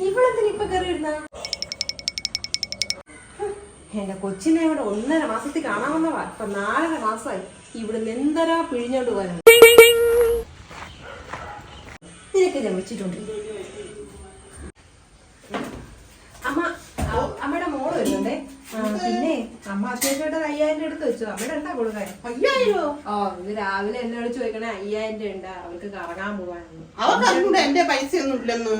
ഇപ്പൊ എന്റെ കൊച്ചിനെ ഇവിടെ ഒന്നര മാസത്തിൽ കാണാമെന്നവാ ഇപ്പൊ നാലര മാസമായി. ഇവിടുന്ന് എന്തരാ പിഴിഞ്ഞോണ്ട് പോകാനാ നിനക്ക് ഞാൻ വെച്ചിട്ടുണ്ട് അമ്മ അത്യാവശ്യമായിട്ട് അയ്യായിരം എടുത്ത് വെച്ചു അവിടെ എന്താ കൊടുക്കാൻ അയ്യായിരോ ഓ ഇത് രാവിലെ എന്നോട് ചോദിക്കണേ അയ്യായിരം രൂപ ഉണ്ട്? അവൾക്ക് കറങ്ങാൻ അവർക്ക് അറിഞ്ഞൂടെ എന്റെ പൈസ ഒന്നും ഇല്ലെന്ന്.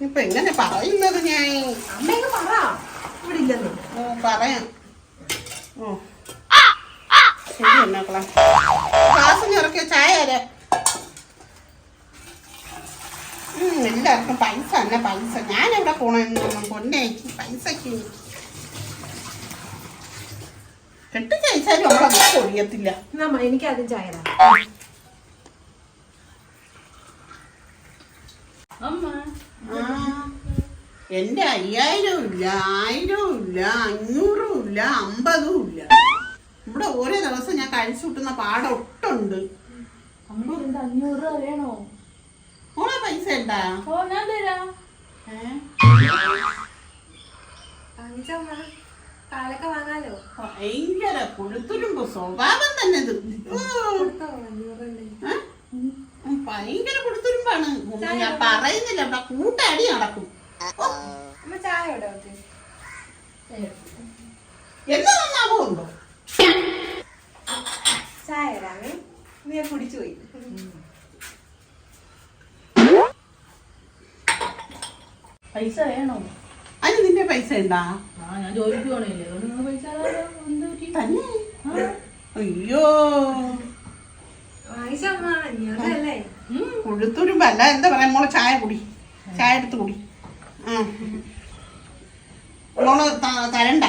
ഇപ്പൊ എങ്ങനെ പറയുന്നത് ഞാൻ? അമ്മയൊക്കെ പറ. ഇവിടെ ഇല്ലെന്ന്? പറയാം. ഓ. ശരി എന്നാക്കളെ ക്ലാസ് ഇറക്കിയ ചായ ആരാ ഉം, എല്ലാവർക്കും പൈസ? തന്നെ പൈസ? ഞാൻ എവിടെ പോണെന്നൊന്നും പൊന്നേക്ക് പൈസക്ക് കെട്ടിച്ചയച്ചാലും ചോദിച്ചാലും ബുക്ക് ഒഴിയത്തില്ല നമ്മ എനിക്ക് ആദ്യം ചായ എന്റെ അയ്യായിരവും ഇല്ല ആയിരവും ഇല്ല അഞ്ഞൂറും ഇല്ല അമ്പതും ഇല്ല. ഇവിടെ ഓരോ ദിവസം ഞാൻ കഴിച്ചു കിട്ടുന്ന പാടം ഒട്ടുണ്ട് അമ്മ എന്താ അഞ്ഞൂറ് അറിയണോ വേണോ? ഉണ്ടാ ഓ ഞാൻ തരാം. കാലൊക്കെ വാങ്ങാലോ? ഭയങ്കര കൊടുത്തുരുമ്പോ സ്വഭാവം തന്നെ ഇത്. ഭയങ്കര കൊടുത്തുരുമ്പാണ് ഞാൻ പറയുന്നില്ല. ഇവിടെ കൂട്ടടി നടക്കും. ചായ. എന്ന് നന്നാവുണ്ടോ ചായ നീ കുടിച്ചു പോയി. പൈസ വേണോ? അതിന് നിന്റെ പൈസ ഉണ്ടാ ആ ഞാൻ ജോലിക്ക് പോണേല്ലേ അതുകൊണ്ട് നിങ്ങൾ പൈസ തരാമല്ലോ. എന്ത് പറ്റി? തന്നെ? അയ്യോ. പൈസ ഉം. എന്താ പറയാ മോളെ ചായ കുടി. ചായ എടുത്ത് കുടി. ആ. മോൾ ത- തരണ്ട.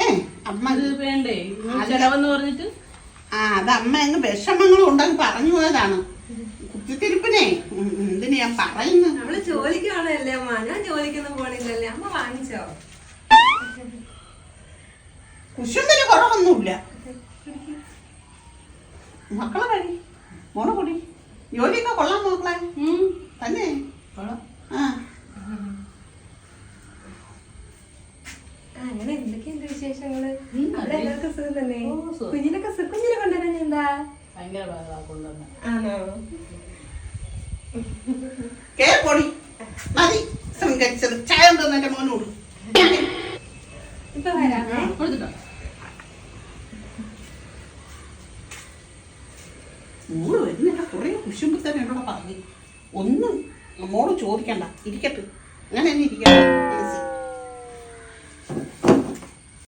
ഏ അമ്മ അത് വേണ്ടേ? നിങ്ങൾ ചെലവെന്ന് പറഞ്ഞിട്ട്? ആ അത് അമ്മ അങ്ങ് വിഷമങ്ങളും ഉണ്ടെന്ന് പറഞ്ഞു പോയതാണ്. കുത്തിത്തിരിപ്പിനെ ഉം, എന്തിന് ഞാൻ പറയുന്നു? നമ്മൾ ജോലിക്കാണല്ലേ അമ്മ. ഞാൻ ജോലിക്കൊന്നും പോണില്ലല്ലേ. അമ്മ വാങ്ങിച്ചോ? കുശുമ്പിന് കുറവൊന്നുമില്ല. മക്കളെ കഴി മോളെ കൂടി. ജോലിയൊക്കെ കൊള്ളാം നോക്കളെ. തന്നെ. കൊള്ളാം. ആ. അങ്ങനെ എന്തൊക്കെയുണ്ട് വിശേഷങ്ങൾ? അവിടെ എല്ലാവർക്കും സുഖം തന്നെ? കുഞ്ഞിനൊക്കെ കുഞ്ഞിനെ കൊണ്ടുവരാൻ എന്താ. ആണോ? പൊടി. മതി. സംഘടിച്ചത് ചായ ഉണ്ടോന്ന് എന്റെ മോനോട് ഇപ്പൊ വരാമേ കൊടുത്തിട്ടോ? മോൾ വരുന്നില്ല. കുറെ കുശുമ്പ് തന്നെ എന്നോട് പറഞ്ഞു. ഒന്നും മോൾ ചോദിക്കണ്ട. ഇരിക്കട്ടെ. അങ്ങനെ തന്നെ ഇരിക്കട്ടെ. മനസ്സിൽ